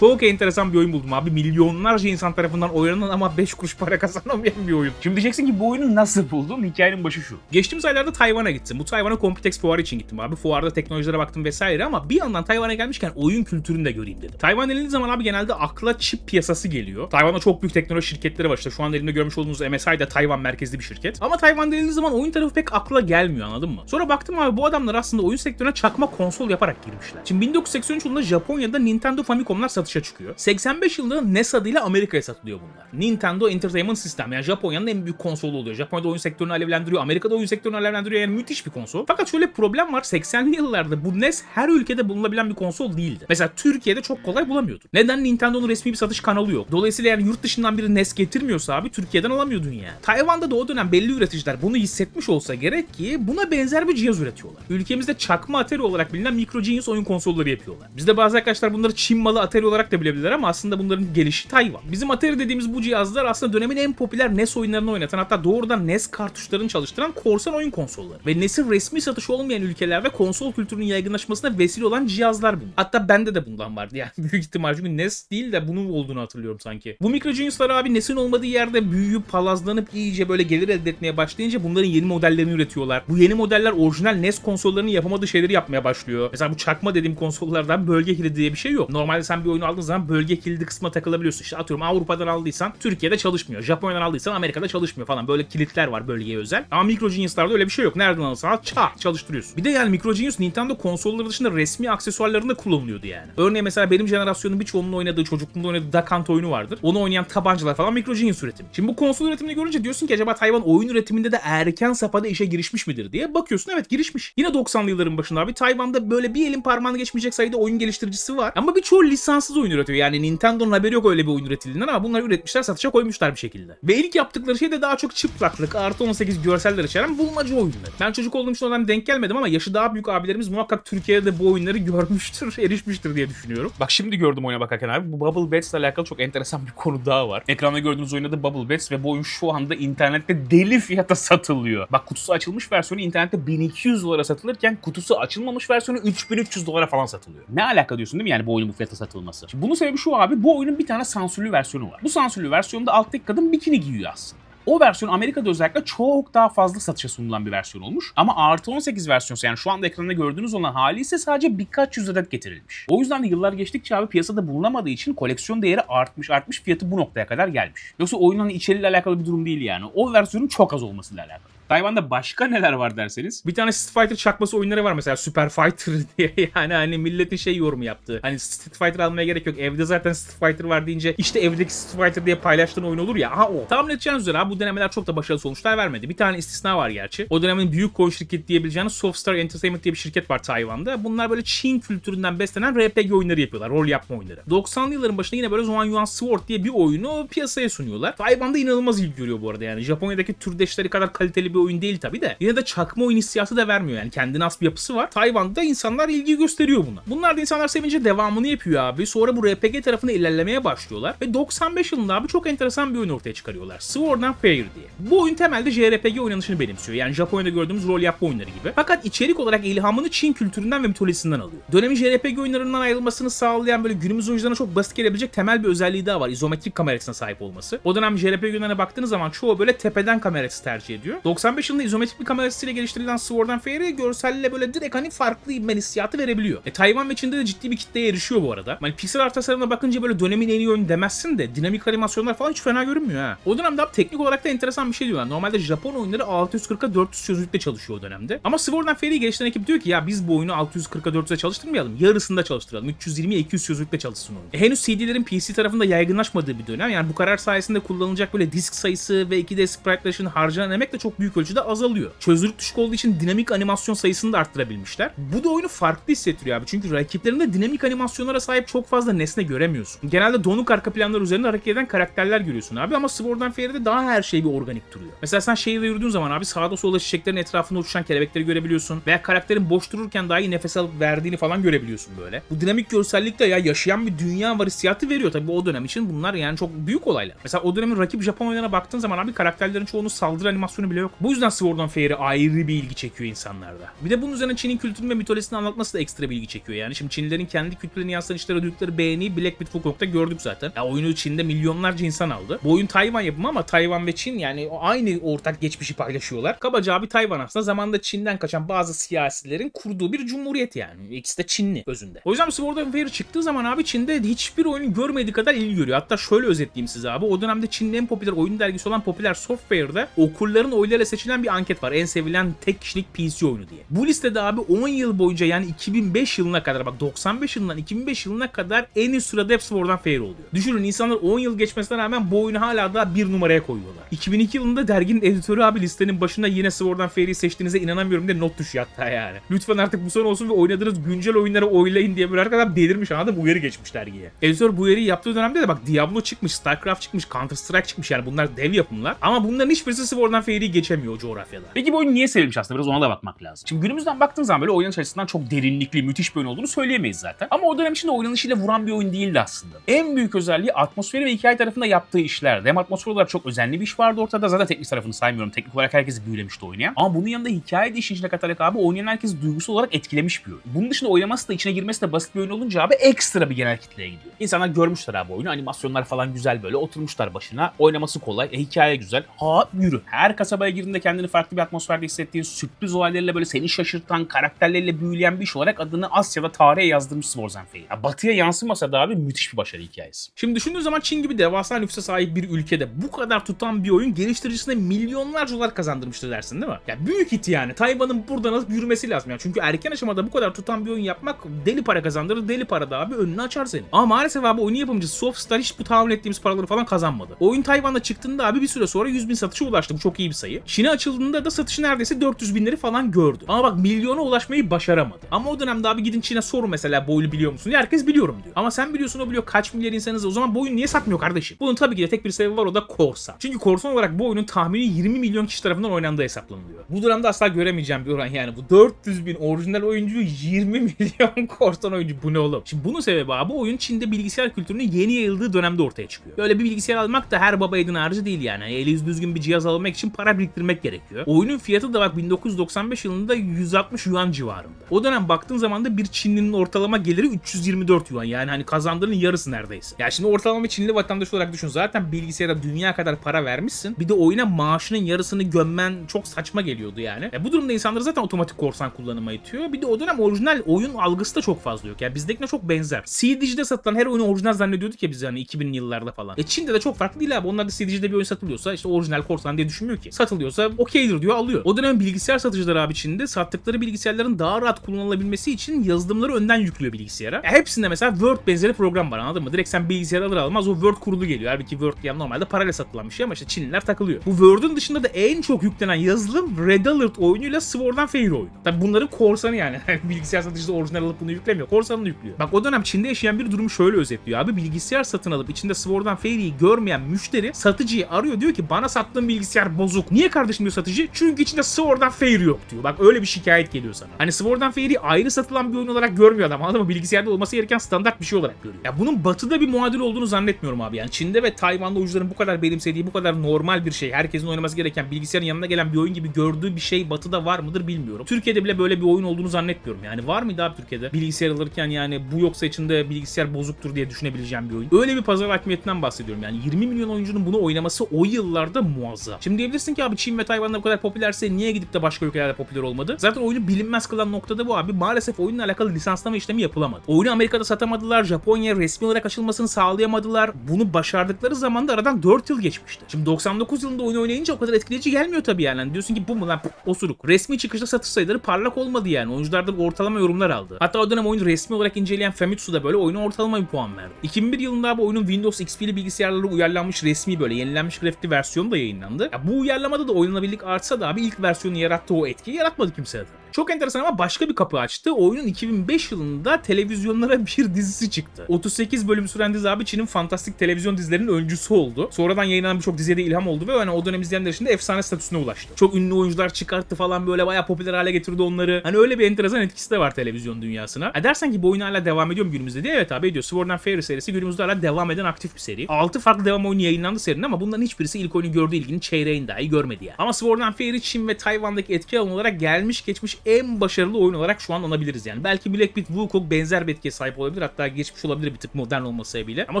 çok enteresan bir oyun buldum abi. Milyonlarca insan tarafından oynanan ama 5 kuruş para kazanamayan bir oyun. Şimdi diyeceksin ki bu oyunu nasıl buldun? Hikayenin başı şu. Geçtiğimiz aylarda Tayvan'a gittim. Bu Tayvan'a Computex fuarı için gittim abi. Fuarda teknolojilere baktım vesaire ama bir yandan Tayvan'a gelmişken oyun kültürünü de göreyim dedim. Tayvan denildiği zaman abi genelde akla çip piyasası geliyor. Tayvan'da çok büyük teknoloji şirketleri var işte. Şu an elimde görmüş olduğunuz MSI de Tayvan merkezli bir şirket. Ama Tayvan denildiği zaman oyun tarafı pek akla gelmiyor anladın mı? Sonra baktım abi bu adamlar aslında oyun sektörüne çakma konsol yaparak girmişler. Şimdi 1983 yılında Japonya'da Nintendo Famicom'lar satışa çıkıyor. 85 yılında NES adıyla Amerika'ya satılıyor bunlar. Nintendo Entertainment System yani Japonya'nın en büyük konsolu oluyor. Japonya'da oyun sektörünü alevlendiriyor. Amerika'da oyun sektörünü alevlendiriyor. Yani müthiş bir konsol. Fakat şöyle problem var. 80'li yıllarda bu NES her ülkede bulunabilen bir konsol değildi. Mesela Türkiye'de çok kolay bulamıyordun. Neden? Nintendo'nun resmi bir satış kanalı yok. Dolayısıyla yani yurt dışından biri NES getirmiyorsa abi Türkiye'den alamıyordun yani. Tayvan'da da o dönem belli üreticiler bunu hissetmiş olsa gerek ki buna benzer bir cihaz üretiyorlar. Ülkemizde çakma Atari olarak bilinen Micro Genius oyun konsolları yapıyorlar. Bizde bazı arkadaşlar bunları Çin malı Atari olarak da bilebilirler ama aslında bunların gelişi Tayvan. Bizim Atari dediğimiz bu cihazlar aslında dönemin en popüler NES oyunlarını oynatan hatta doğrudan NES kartuşlarını çalıştıran korsan oyun konsolları. Ve NES'in resmi satışı olmayan ülkelerde konsol kültürünün yaygınlaşmasına vesile olan cihazlar bunlar. Hatta bende de bundan vardı yani büyük ihtimal çünkü NES değil de bunun olduğunu hatırlıyorum sanki. Bu Micro Genius'lar abi NES'in olmadığı yerde büyüyüp palazlanıp iyice böyle gelir elde etmeye başlayınca bunların yeni modellerini üretiyorlar. Bu yeni modeller orijinal NES konsollarının yapamadığı şeyleri yapmaya başlıyor. Mesela bu çakma dediğim konsollardan bölge kilidi diye bir şey yok. Normalde sen bir oyunu aldığın zaman bölge kilidi kısmına takılabiliyorsun. İşte atıyorum Avrupa'dan aldıysan Türkiye'de çalışmıyor. Japonya'dan aldıysan Amerika'da çalışmıyor falan. Böyle kilitler var bölgeye özel. Ama Micro Genius'larda öyle bir şey yok. Nereden alırsan al çat çalıştırıyorsun. Bir de yani Micro Genius Nintendo konsolları dışında resmi aksesuarlarında kullanılıyordu yani. Örneğin mesela benim jenerasyonun birçoğunun oynadığı çocukluğunda oynadığı Duck Hunt oyunu vardır. Onu oynayan tabancalar falan Micro Genius üretimi. Şimdi bu konsol üretimini görünce diyorsun ki acaba Tayvan oyun üretiminde de erken safhada işe girişmiş midir diye bakıyorsun evet girişmiş. Yine 90'lı yılların başında abi Tayvan'da böyle bir elin parmağını geçmeyecek sayıda oyun geliştiricisi var. Ama birçoğu lisanssız oyun üretiyor. Yani Nintendo'nun haberi yok öyle bir oyun üretildiğinden ama bunları üretmişler satışa koymuşlar bir şekilde. Ve ilk yaptıkları şey de daha çok çıplaklık, artı 18 görseller içeren bulmaca oyunları. Ben çocuk olduğum için oradan denk gelmedim ama yaşı daha büyük abilerimiz muhakkak Türkiye'de de bu oyunları görmüştür, erişmiştir diye düşünüyorum. Bak şimdi gördüm oyuna bakarken abi. Bu Bubble ile alakalı çok enteresan bir konu daha var. Ekranda gördüğünüz oyunda da Bubble Bats ve bu oyun şu anda internette deli fiyata satılıyor. Bak kutusu açılmış versiyonu internette 1200 dolara satılırken kutusu açılmamış versiyonu 3300 dolara falan satılıyor. Ne alaka diyorsun değil mi yani bu oyunun bu fiyata satılması? Şimdi bunun sebebi şu abi bu oyunun bir tane sansürlü versiyonu var. Bu sansürlü versiyonda alttaki kadın bikini giyiyor aslında. O versiyon Amerika'da özellikle çok daha fazla satışa sunulan bir versiyon olmuş. Ama artı 18 versiyonu yani şu anda ekranda gördüğünüz olan hali ise sadece birkaç yüz adet getirilmiş. O yüzden de yıllar geçtikçe abi piyasada bulunamadığı için koleksiyon değeri artmış artmış fiyatı bu noktaya kadar gelmiş. Yoksa oyunun hani içeriğiyle alakalı bir durum değil yani. O versiyonun çok az olmasıyla alakalı. Tayvan'da başka neler var derseniz. Bir tane Street Fighter çakması oyunları var mesela Super Fighter diye. Yani hani milletin şey yorumu yaptığı. Hani Street Fighter almaya gerek yok. Evde zaten Street Fighter var deyince işte evdeki Street Fighter diye paylaştığın oyun olur ya. Aha o. Tahmin edeceğiniz üzere abi bu denemeler çok da başarılı sonuçlar vermedi. Bir tane istisna var gerçi. O dönemin büyük koy şirket diyebileceğiniz Softstar Entertainment diye bir şirket var Tayvan'da. Bunlar böyle Çin kültüründen beslenen RPG oyunları yapıyorlar. Rol yapma oyunları. 90'lı yılların başında yine böyle Zhuan Yuan Sword diye bir oyunu piyasaya sunuyorlar. Tayvan'da inanılmaz ilgi görüyor bu arada yani. Japonya'daki türdeşleri kadar kaliteli bir oyun değil tabi de. Yine de çakma oyun hissiyatı da vermiyor yani. Kendine has bir yapısı var. Tayvan'da insanlar ilgi gösteriyor buna. Bunlar da insanlar sevince devamını yapıyor abi. Sonra bu RPG tarafına ilerlemeye başlıyorlar. Ve 95 yılında abi çok enteresan bir oyun ortaya çıkarıyorlar. Sword and Fire diye. Bu oyun temelde JRPG oynanışını benimsiyor. Yani Japonya'da gördüğümüz rol yapma oyunları gibi. Fakat içerik olarak ilhamını Çin kültüründen ve mitolojisinden alıyor. Dönemin JRPG oyunlarından ayrılmasını sağlayan böyle günümüz oyuncularına çok basit gelebilecek temel bir özelliği daha var. İzometrik kamera açısına sahip olması. O dönem JRPG oyunlarına baktığınız zaman çoğu böyle tepeden kamera açısı tercih ediyor. 95 yılında izometrik bir kamera açısıyla geliştirilen Sword and Fire görselle böyle direkt hani farklı bir hissiyatı verebiliyor. E, Tayvan ve Çin'de de ciddi bir kitleye erişiyor bu arada. Hani pixel art tasarımına bakınca böyle dönemin en iyi oyunu demezsin de dinamik animasyonlar falan hiç fena görünmüyor ha. O dönemde abi teknik olarak da enteresan bir şey diyorlar. Normalde Japon oyunları 640'a 400 çözünürlükte çalışıyor o dönemde. Ama Sword and Fire'yi geliştiren ekip diyor ki ya biz bu oyunu 640'a 400'e çalıştırmayalım. Yarısında çalıştıralım. 320'ye 200 çözünürlükte çalışsın oyun. E, henüz CD'lerin PC tarafında yaygınlaşmadığı bir dönem. Yani bu karar sayesinde kullanılacak böyle disk sayısı ve 2D sprite'lar harcanan emek de çok büyük ölçüde azalıyor. Çözünürlük düşük olduğu için dinamik animasyon sayısını da arttırabilmişler. Bu da oyunu farklı hissettiriyor abi. Çünkü rakiplerinde dinamik animasyonlara sahip çok fazla nesne göremiyorsun. Genelde donuk arka planlar üzerinde hareket eden karakterler görüyorsun abi ama Sword and Fire'de daha her şey bir organik duruyor. Mesela sen şehirde yürüdüğün zaman abi sağda solda çiçeklerin etrafında uçuşan kelebekleri görebiliyorsun veya karakterin boş dururken dahi nefes alıp verdiğini falan görebiliyorsun böyle. Bu dinamik görsellik de ya yaşayan bir dünya var hissiyatı veriyor tabii o dönem için bunlar yani çok büyük olaylar. Mesela o dönemin rakip Japon oyunlarına baktığın zaman abi karakterlerin çoğunun saldırı animasyonu bile yoktu. Bu yüzden Sword and Fair'e ayrı bir ilgi çekiyor insanlarda. Bir de bunun üzerine Çin'in kültürünü ve mitolojisini anlatması da ekstra bir ilgi çekiyor yani. Şimdi Çinlilerin kendi kültürlerini yansıtan işlere duydukları beğeniyi Black Myth Wukong'da gördük zaten. Ya oyunu Çin'de milyonlarca insan aldı. Bu oyun Tayvan yapımı ama Tayvan ve Çin yani aynı ortak geçmişi paylaşıyorlar. Kabaca abi Tayvan aslında zamanında Çin'den kaçan bazı siyasilerin kurduğu bir cumhuriyet yani. İkisi de Çinli özünde. O yüzden Sword and Fair çıktığı zaman abi Çin'de hiçbir oyunun görmediği kadar ilgi görüyor. Hatta şöyle özetleyeyim size abi. O dönemde Çin'in en popüler oyun dergisi olan Popular Software'da okurların oylarıyla seçilen bir anket var. En sevilen tek kişilik PC oyunu diye. Bu listede abi 10 yıl boyunca yani 2005 yılına kadar bak 95 yılından 2005 yılına kadar en üst sırada hep Sword and Fair oluyor. Düşünün insanlar 10 yıl geçmesine rağmen bu oyunu hala daha bir numaraya koyuyorlar. 2002 yılında derginin editörü abi listenin başına yine Sword and Fair'i seçtiğinize inanamıyorum diye not düşüyor hatta yani. Lütfen artık bu son olsun ve oynadığınız güncel oyunları oylayın diye böyle arkadan delirmiş anladın mı? Uyarı geçmiş dergiye. Editör bu uyarıyı yaptığı dönemde de bak Diablo çıkmış, Starcraft çıkmış, Counter Strike çıkmış yani bunlar dev yapımlar. Ama bunların hiçbirisi Sword and Fair'i geçemiyor o coğrafyada. Peki bu oyun niye sevilmiş aslında? Biraz ona da bakmak lazım. Şimdi günümüzden baktığın zaman böyle oynanış açısından çok derinlikli, müthiş bir oyun olduğunu söyleyemeyiz zaten. Ama o dönem içinde oynanışıyla vuran bir oyun değildi aslında. En büyük özelliği atmosferi ve hikaye tarafında yaptığı işlerdi. Hem atmosfer olarak çok özenli bir iş vardı ortada. Zaten teknik tarafını saymıyorum. Teknik olarak herkesi büyülemişti oynayan. Ama bunun yanında hikaye de işin içine katarak abi oynayan herkesi duygusal olarak etkilemiş bir oyun. Bunun dışında oynaması da içine girmesi de basit bir oyun olunca abi ekstra bir genel kitleye gidiyor. İnsanlar görmüşler abi oyunu. Animasyonlar falan güzel böyle. Oturmuşlar başına. Oynaması kolay. E, hikaye güzel. Ha yürü. Her kasabaya girdiğinde kendini farklı bir atmosferde hissettiğin, sürpriz olaylarıyla böyle seni şaşırtan, karakterleriyle büyüleyen bir iş olarak adını Asya'da tarihe yazdırmış Fair. Ya, batıya yansımasa da abi müthiş bir başarı hikayesi. Şimdi düşündüğün zaman Çin gibi devasa nüfusa sahip bir ülkede bu kadar tutan bir oyun geliştiricisine milyonlarca dolar kazandırmıştır dersin değil mi? Ya büyük hit yani. Tayvan'ın buradan alıp yürümesi lazım yani. Çünkü erken aşamada bu kadar tutan bir oyun yapmak deli para kazandırır. Deli para da abi önünü açar seni. Ama maalesef abi oyun yapımcısı Softstar hiç bu tahmin ettiğimiz paraları falan kazanmadı. Oyun Tayvan'da çıktığında abi bir süre sonra 100 bin satışa ulaştı. Bu çok iyi bir sayı. Çin'e açıldığında da satışı neredeyse 400 binleri falan gördü. Ama bak milyona ulaşmayı başaramadı. Ama o dönemde abi gidin Çin'e sorun mesela bu oyunu biliyor musun? Herkes biliyorum diyor. Ama sen biliyorsun o biliyor kaç milyar insanız o zaman bu oyun niye satmıyor kardeşim? Bunun tabii ki de tek bir sebebi var o da korsan. Çünkü korsan olarak bu oyunun tahmini 20 milyon kişi tarafından oynandığı hesaplanılıyor. Bu dönemde asla göremeyeceğim bir oran yani. Bu 400 bin orijinal oyuncu 20 milyon korsan oyuncu. Bu ne oğlum? Şimdi bunun sebebi abi oyun Çin'de bilgisayar kültürünün yeni yayıldığı dönemde ortaya çıkıyor. Böyle bir bilgisayar almak da her baba yiğidin harcı değil yani. Eli düzgün bir cihaz almak için para biriktirmek gerekiyor. Oyunun fiyatı da bak 1995 yılında 160 yuan civarında. O dönem baktığın zaman da bir Çinlinin ortalama geliri 324 yuan. Yani hani kazandığının yarısı neredeyse. Ya şimdi ortalama Çinli vatandaş olarak düşün. Zaten bilgisayara dünya kadar para vermişsin. Bir de oyuna maaşının yarısını gömmen çok saçma geliyordu yani. E bu durumda insanları zaten otomatik korsan kullanıma itiyor. Bir de o dönem orijinal oyun algısı da çok fazla yok. Yani bizdekine çok benzer. CD'de satılan her oyunu orijinal zannediyorduk ya biz hani 2000'li yıllarda falan. E Çin'de de çok farklı değil abi. Onlar da CD'de bir oyun satılıyorsa işte orijinal korsan diye düşünmüyor ki. Satılıyorsa okeydir diyor alıyor. O dönem bilgisayar satıcıları abi Çin'de sattıkları bilgisayarların daha rahat kullanılabilmesi için yazılımları önden yüklüyor bilgisayara. Ya hepsinde mesela Word benzeri program var anladın mı? Direkt sen bilgisayar alır almaz o Word kurulu geliyor. Halbuki Word yani normalde parayla satılan bir şey ama işte Çinliler takılıyor. Bu Word'un dışında da en çok yüklenen yazılım Red Alert oyunuyla Sword and Fair oyunu. Tabi bunların korsanı yani. bilgisayar satıcısı orijinal alıp bunu yüklemiyor. Korsanını yüklüyor. Bak o dönem Çin'de yaşayan bir durumu şöyle özetliyor abi. Bilgisayar satın alıp içinde Sword and Fair'i görmeyen müşteri satıcıyı arıyor diyor ki bana sattığın bilgisayar bozuk. Niye kardeşim diyor satıcı? Çünkü içinde Sword and Fair yok diyor. Bak öyle bir şikayet geliyor sana. Hani Sword and Fair'i ayrı satılan bir oyun olarak görmüyor adam anladın mı? Bilgisayarda olması gereken standart bir şey olarak görüyor. Ya bunun batıda bir muadil olduğunu zannetmiyorum abi. Yani Çin'de ve Tayvan'da oyuncuların bu kadar benimsediği, bu kadar normal bir şey, herkesin oynaması gereken bilgisayarın yanına gelen bir oyun gibi gördüğü bir şey batıda var mıdır bilmiyorum. Türkiye'de bile böyle bir oyun olduğunu zannetmiyorum. Yani var mıydı abi Türkiye'de? Bilgisayar alırken yani bu yoksa içinde bilgisayar bozuktur diye düşünebileceğim bir oyun. Öyle bir pazar hakimiyetinden bahsediyorum. Yani 20 milyon oyuncunun bunu oynaması o yıllarda muazzam. Şimdi diyebilirsin ki abi Çin ve Tayvan'da bu kadar popülerse niye gidip de başka ülkelerde popüler olmadı? Zaten oyunu bilinmez kılan noktada bu abi. Maalesef oyunla alakalı lisanslama işlemi yapılamadı. Oyunu Amerika'da satamadılar. Japonya resmi olarak açılmasını sağlayamadılar. Bunu başardıkları zaman da aradan 4 yıl geçmişti. Şimdi 99 yılında oyunu oynayınca o kadar etkileyici gelmiyor tabii yani. Hani diyorsun ki bu mu lan osuruk. Resmi çıkışta satış sayıları parlak olmadı yani. Oyunculardan ortalama yorumlar aldı. Hatta o dönem oyunu resmi olarak inceleyen Famitsu da böyle oyuna ortalama bir puan verdi. 2001 yılında bu oyunun Windows XP'li bilgisayarlara uyarlanmış resmi böyle yenilenmiş grafikli versiyonu da yayınlandı. Ya bu uyarlamada da oynanabilirlik artsa da abi ilk versiyonu yarattığı o etkiyi yaratmadı kimse adına. Çok enteresan ama başka bir kapı açtı. Oyunun 2005 yılında televizyonlara bir dizisi çıktı. 38 bölüm süren dizi abi Çin'in fantastik televizyon dizilerinin öncüsü oldu. Sonradan yayınlanan birçok diziye de ilham oldu ve hani o dönem izleyenler için de efsane statüsüne ulaştı. Çok ünlü oyuncular çıkarttı falan böyle bayağı popüler hale getirdi onları. Hani öyle bir enteresan etkisi de var televizyon dünyasına. Ha dersen ki bu oyun hala devam ediyor mu günümüzde diye evet abi ediyor. Sword and Fairy serisi günümüzde hala devam eden aktif bir seri. 6 farklı devam oyunu yayınlandı serinin ama bunların hiçbirisi ilk oyunu gördüğü ilginin çeyreğini dahi görmedi yani. Ama Sword and Fairy Çin ve Tayvan'daki etki alanı olarak gelmiş geçmiş en başarılı oyun olarak şu an anabiliriz yani. Belki Black Myth Wukong benzer bir etkiye sahip olabilir hatta geçmiş olabilir bir tık modern olması sebebiyle. Ama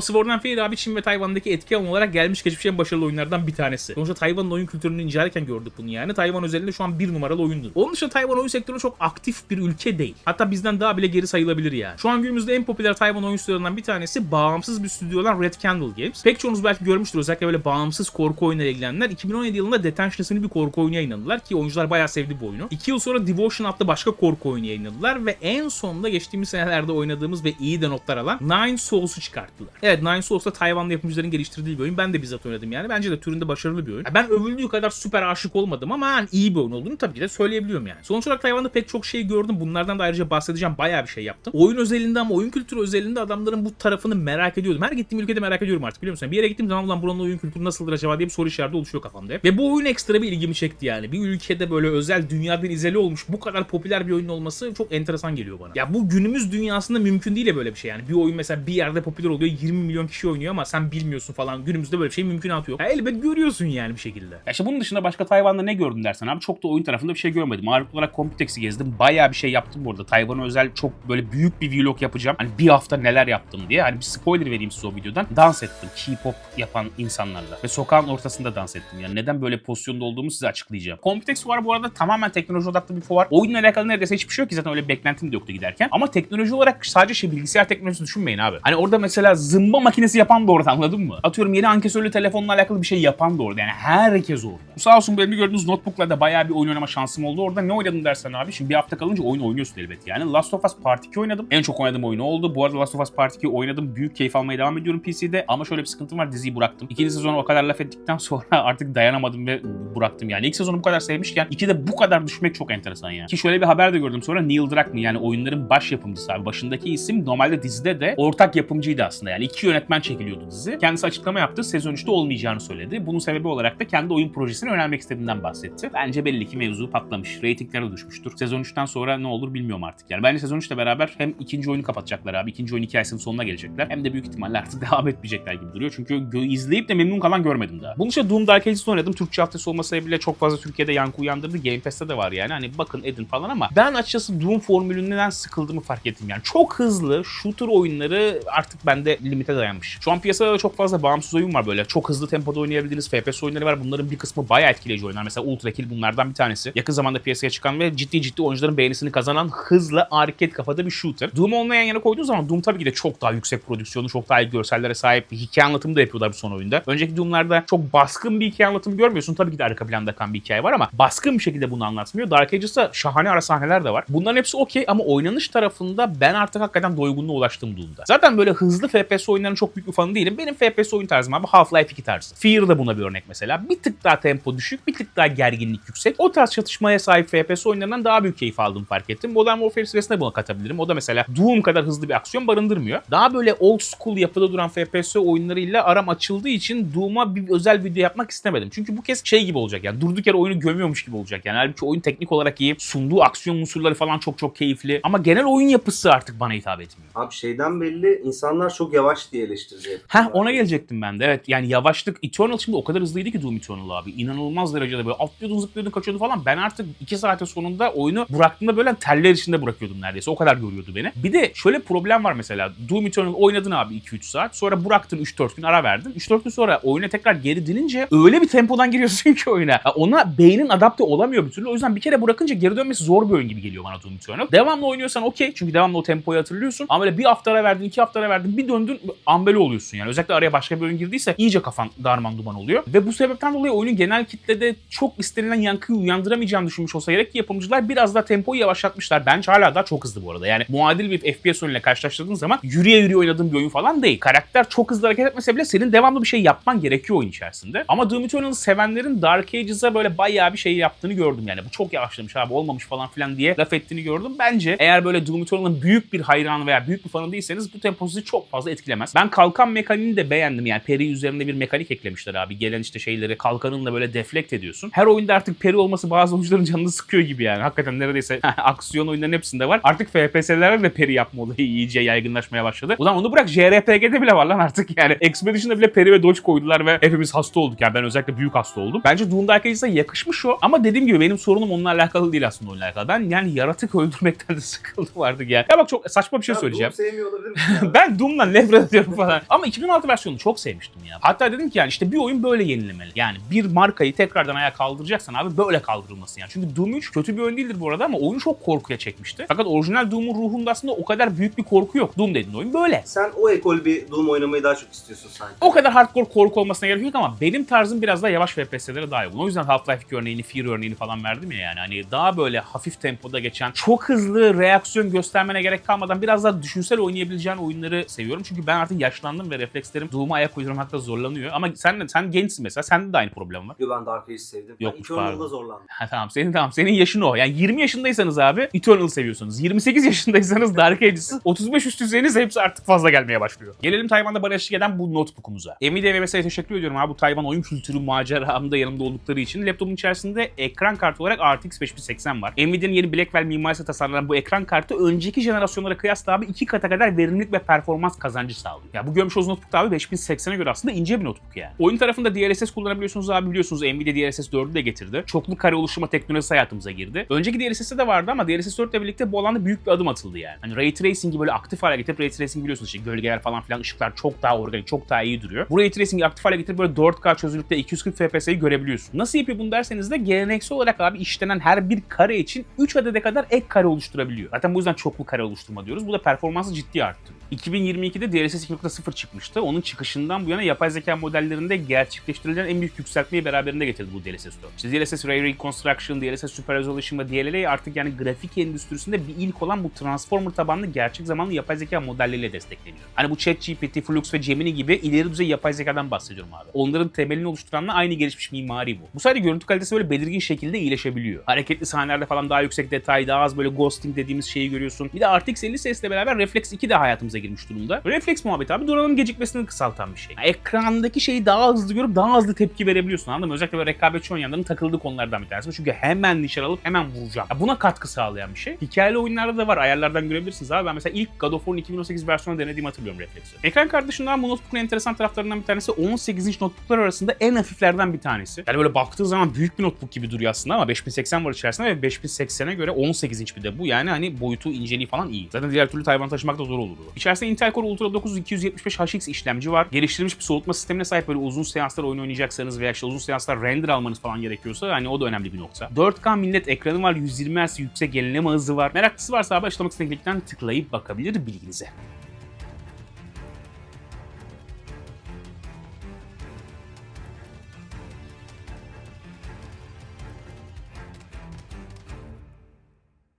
Sword and Fairy abi Çin ve Tayvan'daki alanı olarak gelmiş geçmiş en başarılı oyunlardan bir tanesi. Sonuçta Tayvan'ın oyun kültürünü incelerken gördük bunu yani. Tayvan özelinde şu an bir numaralı oyundu. Onun dışında Tayvan oyun sektörü çok aktif bir ülke değil. Hatta bizden daha bile geri sayılabilir yani. Şu an günümüzde en popüler Tayvan oyun stüdyolarından bir tanesi bağımsız bir stüdyo olan Red Candle Games. Pek çoğunuz belki görmüştür özellikle böyle bağımsız korku oyunları ilgilenenler. 2017 yılında Detention bir korku oyunu yayınladılar ki oyuncular bayağı sevdi bu oyunu. 2 yıl sonra Devotion adlı başka korku oyunu yayınladılar ve en sonunda geçtiğimiz senelerde oynadığımız ve iyi de notlar alan Nine Souls'u çıkarttılar. Evet Nine Souls da Tayvanlı yapımcıların geliştirdiği bir oyun. Ben de bizzat oynadım yani. Bence de türünde başarılı bir oyun. Ben övüldüğü kadar süper aşık olmadım ama yani iyi bir oyun olduğunu tabii ki de söyleyebiliyorum yani. Sonuç olarak Tayvan'da pek çok şey gördüm. Bunlardan da ayrıca bahsedeceğim. Bayağı bir şey yaptım. Oyun özelinde ama oyun kültürü özelinde adamların bu tarafını merak ediyordum. Her gittiğim ülkede merak ediyorum artık biliyor musun? Bir yere gittiğim zaman ulan buranın oyun kültürü nasıldır acaba diye bir soru işareti oluşuyor kafamda. hep. Ve bu oyun ekstra bir ilgimi çekti yani. Bir ülkede böyle özel dünyadan izole olmuş bu kadar popüler bir oyun olması çok enteresan geliyor bana. Ya bu günümüz dünyasında mümkün değil ya böyle bir şey yani. Bir oyun mesela bir yerde popüler oluyor 20 milyon kişi oynuyor ama sen bilmiyorsun falan. Günümüzde böyle bir şey mümkünatı yok. Ya elbet görüyorsun yani bir şekilde. Ya işte bunun dışında başka Tayvan'da ne gördün dersen abi çok da oyun tarafında bir şey görmedim. Ağırlıklı olarak Computex'i gezdim. Bayağı bir şey yaptım bu arada. Tayvan'a özel çok böyle büyük bir vlog yapacağım. Hani bir hafta neler yaptım diye. Hani bir spoiler vereyim size o videodan. Dans ettim. K-pop yapan insanlarla. Ve sokağın ortasında dans ettim. Yani neden böyle pozisyonda olduğumu size açıklayacağım. Computex fuarı bu arada tamamen teknoloji odaklı bir fuar. Oyunla alakalı neredeyse hiçbir şey yok ki zaten öyle beklentim de yoktu giderken. Ama teknoloji olarak sadece şey bilgisayar teknolojisi düşünmeyin abi. Hani orada mesela zımba makinesi yapan da orada anladın mı? Atıyorum yeni ankesörlü telefonla alakalı bir şey yapan da orada. Yani herkes orada. Sağ olsun benim gördüğünüz notebookla da bayağı bir oyun oynama şansım oldu. Orada ne oynadım dersen abi. Şimdi bir hafta kalınca oyun oynuyorsun elbet yani. Last of Us Part 2 oynadım. En çok oynadığım oyun oldu. Bu arada Last of Us Part 2 oynadım. Büyük keyif almaya devam ediyorum PC'de. Ama şöyle bir sıkıntım var. Diziyi bıraktım. İkinci sezonu o kadar laf ettikten sonra artık dayanamadım ve bıraktım yani. İlk sezonu bu kadar sevmişken iki de bu kadar düşmek çok enteresan ya. Ki şöyle bir haber de gördüm sonra Neil Druckmann yani oyunların baş yapımcısı abi. Başındaki isim normalde dizide de ortak yapımcıydı aslında. Yani iki yönetmen çekiliyordu dizi. Kendisi açıklama yaptı. Sezon 3'te olmayacağını söyledi. Bunun sebebi olarak da kendi oyun projesini önermek istediğinden bahsetti. Bence belli ki mevzu patlamış. Ratingleri de düşmüştür. Sezon 3'ten sonra ne olur bilmiyorum artık yani. Bence sezon 3'le beraber hem ikinci oyunu kapatacaklar abi. ikinci oyun hikayesinin sonuna gelecekler. Hem de büyük ihtimalle artık devam etmeyecekler gibi duruyor. Çünkü izleyip de memnun kalan görmedim daha. Bunun dışında Doom Dark Ages oynadım. Türkçe haftası olması sebebiyle çok fazla Türkiye'de yankı uyandırdı. Game Pass'te de var yani. Hani bakın edin falan ama ben açıkçası Doom formülünden sıkıldığımı fark ettim yani. Çok hızlı shooter oyunları artık bende limite dayanmış. Şu an piyasada da çok fazla bağımsız oyun var böyle. Çok hızlı tempoda oynayabildiğiniz FPS oyunları var. Bunların bir kısmı bayağı etkileyici oyunlar. Mesela Ultra Kill bunlardan bir tanesi. Yakın zamanda piyasaya çıkan ve ciddi ciddi oyuncuların beğenisini kazanan hızlı arcade kafada bir shooter. Doom olmayan yana koyduğu zaman Doom tabii ki de çok daha yüksek prodüksiyonu, çok daha iyi görsellere sahip bir hikaye anlatımı da yapıyorlar bu son oyunda. Önceki Doom'larda çok baskın bir hikaye anlatımı görmüyorsun. Tabii ki de arka planda kan bir hikaye var ama baskın bir şekilde bunu anlatmıyor. Dark Şahane ara sahneler de var. Bunların hepsi okey ama oynanış tarafında ben artık hakikaten doygunluğa ulaştım Doom'da. Zaten böyle hızlı FPS oyunlarının çok büyük bir fanı değilim. Benim FPS oyun tarzım abi Half-Life 2 tarzı. Fear da buna bir örnek mesela. Bir tık daha tempo düşük, bir tık daha gerginlik yüksek. O tarz çatışmaya sahip FPS oyunlarından daha büyük keyif aldığımı fark ettim. Modern Warfare serisine buna katabilirim. O da mesela Doom kadar hızlı bir aksiyon barındırmıyor. Daha böyle old school yapıda duran FPS oyunlarıyla aram açıldığı için Doom'a bir özel video yapmak istemedim. Çünkü bu kez şey gibi olacak yani durduk yere oyunu gömüyormuş gibi olacak yani. Halbuki oyun teknik olarak iyi. Sunduğu aksiyon unsurları falan çok çok keyifli. Ama genel oyun yapısı artık bana hitap etmiyor. Abi şeyden belli insanlar çok yavaş diye eleştirecek. Heh ona gelecektim ben de. Evet yani yavaşlık Eternal şimdi o kadar hızlıydı ki Doom Eternal abi. İnanılmaz derecede böyle atlıyordun zıplıyordun kaçıyordun falan. Ben artık 2 saatin sonunda oyunu bıraktığımda böyle terler içinde bırakıyordum neredeyse. O kadar görüyordu beni. Bir de şöyle problem var mesela. Doom Eternal oynadın abi 2-3 saat. Sonra bıraktın 3-4 gün ara verdin. 3-4 gün sonra oyuna tekrar geri dinince öyle bir tempodan giriyorsun ki oyuna. Ona beynin adapte olamıyor bir türlü. O yüzden bir kere bırakınca geri dönmesi zor bir oyun gibi geliyor bana Doom Eternal. Devamlı oynuyorsan okey. Çünkü devamlı o tempoyu hatırlıyorsun. Ama böyle bir hafta ara verdin, iki hafta ara verdin. Bir döndün ambele oluyorsun yani. Özellikle araya başka bir oyun girdiyse iyice kafan darman duman oluyor. Ve bu sebepten dolayı oyunun genel kitlede çok istenilen yankıyı uyandıramayacağını düşünmüş olsa gerek ki yapımcılar biraz daha tempoyu yavaşlatmışlar. Bence hala daha çok hızlı bu arada. Yani muadil bir FPS oyunuyla karşılaştırdığın zaman yürüye yürüye oynadığın bir oyun falan değil. Karakter çok hızlı hareket etmese bile senin devamlı bir şey yapman gerekiyor oyun içerisinde. Ama Doom Eternal'ı sevenlerin Dark Ages'a böyle bayağı bir şey yaptığını gördüm yani. Bu çok yavaşlamış abi. Olmamış falan filan diye laf ettiğini gördüm. Bence eğer böyle Doom Eternal'ın büyük bir hayranı veya büyük bir fanı değilseniz bu tempo sizi çok fazla etkilemez. Ben kalkan mekaniğini de beğendim. Yani peri üzerinde bir mekanik eklemişler abi. Gelen işte şeyleri kalkanınla böyle deflekt ediyorsun. Her oyunda artık peri olması bazı oyuncuların canını sıkıyor gibi yani. Hakikaten neredeyse aksiyon oyunların hepsinde var. Artık FPS'lerde de peri yapma olayı iyice yaygınlaşmaya başladı. Ulan onu bırak JRPG'de bile var lan artık yani. Expedition'da bile peri ve dodge koydular ve hepimiz hasta olduk. Yani ben özellikle büyük hasta oldum. Bence Doom Dark Ages'e yakışmış o. Ama dediğim gibi benim sorunum onunla alakalı değil aslında oyunla alakalı. Ben yani yaratık öldürmekten de sıkıldım artık ya. Ya bak çok saçma bir şey Ya söyleyeceğim. Doom sevmiyor olabilir misin? ben Doom'dan nefret ediyorum falan. Ama 2016 versiyonunu çok sevmiştim ya. Hatta dedim ki yani işte bir oyun böyle yenilemeli. Yani bir markayı tekrardan ayağa kaldıracaksan abi böyle kaldırılması yani. Çünkü Doom 3 kötü bir oyun değildir bu arada ama oyunu çok korkuya çekmişti. Fakat orijinal Doom'un ruhunda aslında o kadar büyük bir korku yok. Doom dediğin oyun böyle. Sen o ekol bir Doom oynamayı daha çok istiyorsun sanki. O kadar hardcore korku olmasına gerek yok ama benim tarzım biraz daha yavaş FPS'lere daha uygun. O yüzden Half-Life 2 örneğini, Fear örneğini falan verdim ya yani. Hani daha böyle hafif tempoda geçen, çok hızlı reaksiyon göstermene gerek kalmadan biraz daha düşünsel oynayabileceğin oyunları seviyorum. Çünkü ben artık yaşlandım ve reflekslerim Doom'a ayak uydurmakta zorlanıyor. Ama sen sen gençsin mesela. Sende de aynı problem var. Yo ben Dark Ages'i sevdim. Yokmuş, ben Eternal'da zorlandım. Ha, tamam senin tamam senin yaşın o. Yani 20 yaşındaysanız abi Eternal seviyorsunuz. 28 yaşındaysanız Dark Ages'ı 35 üst düzeyiniz hepsi artık fazla gelmeye başlıyor. Gelelim Tayvan'da bana eşlik eden bu notebook'umuza. Nvidia ve MSI'ye teşekkür ediyorum abi bu Tayvan oyun kültürü maceramda yanımda oldukları için. Laptopun içerisinde ekran kartı olarak RTX 5080 var. Nvidia'nın yeni Blackwell mimarisi tasarlanan bu ekran kartı önceki jenerasyonlara kıyasla abi iki kata kadar verimlilik ve performans kazancı sağlıyor. Ya bu görmüş olduğunuz notebook abi 5080'e göre aslında ince bir notebook yani. Oyun tarafında DLSS kullanabiliyorsunuz abi biliyorsunuz Nvidia DLSS 4'ü de getirdi. Çoklu kare oluşturma teknolojisi hayatımıza girdi. Önceki DLSS'de de vardı ama DLSS 4 ile birlikte bu alanda büyük bir adım atıldı yani. Hani Ray Tracing'i böyle aktif hale getirip Ray Tracing biliyorsunuz işte gölgeler falan filan ışıklar çok daha organik, çok daha iyi duruyor. Bu Ray Tracing'i aktif hale getirip böyle 4K çözünürlükte 240 FPS'yi görebiliyorsun. Nasıl yapıyor bunu derseniz de geleneksel olarak abi işlenen her bir kare için 3 adede kadar ek kare oluşturabiliyor. Zaten bu yüzden çoklu kare oluşturma diyoruz. Bu da performansı ciddi arttı. 2022'de DLSS 2.0 çıkmıştı. Onun çıkışından bu yana yapay zeka modellerinde gerçekleştirilen en büyük yükseltmeyi beraberinde getirdi bu DLSS 4. İşte DLSS Ray Reconstruction, DLSS Super Resolution ve DLL artık yani grafik endüstrisinde bir ilk olan bu Transformer tabanlı gerçek zamanlı yapay zeka modelleriyle destekleniyor. Hani bu ChatGPT, Flux ve Gemini gibi ileri düzey yapay zekadan bahsediyorum abi. Onların temelini oluşturanla aynı gelişmiş mimari bu. Bu sayede görüntü kalitesi böyle belirgin şekilde iyileşebiliyor. Hareketli sahnelerde falan daha yüksek detay, daha az böyle ghosting dediğimiz şeyi görüyorsun. Bir de RTX 50 sesle beraber Reflex 2 de hayatımıza girmiş durumda. Reflex muhabbeti abi donanım gecikmesini kısaltan bir şey. Yani ekrandaki şeyi daha hızlı görüp daha hızlı tepki verebiliyorsun anladın mı? Özellikle böyle rekabetçi oynayanların takıldığı konulardan bir tanesi. Çünkü hemen nişan alıp hemen vuracağım. Ya buna katkı sağlayan bir şey. Hikayeli oyunlarda da var. Ayarlardan görebilirsiniz abi. Ben mesela ilk God of War'un 2018 versiyonu denediğimi hatırlıyorum Reflex'i. Ekran kartı dışında bu notebook'un enteresan taraflarından bir tanesi 18 inç notebooklar arasında en hafiflerden bir tanesi. Yani böyle baktığı zaman büyük bir notebook gibi duruyor aslında ama 5080 var içerisinde ve 5080'e göre 18 inç bir de bu. Yani hani boyutu, inceliği falan iyi. Zaten diğer türlü Tayvan taşımak da zor olurdu. İçerisinde Intel Core Ultra 9 275 HX işlemci var. Geliştirilmiş bir soğutma sistemine sahip böyle uzun seanslar oyun oynayacaksanız veya işte uzun seanslar render almanız falan gerekiyorsa hani o da önemli bir nokta. 4K millet ekranı var, 120 Hz yüksek yenileme hızı var. Meraklısı varsa abi açıklama kısmındaki linkten tıklayıp bakabilir bilginize.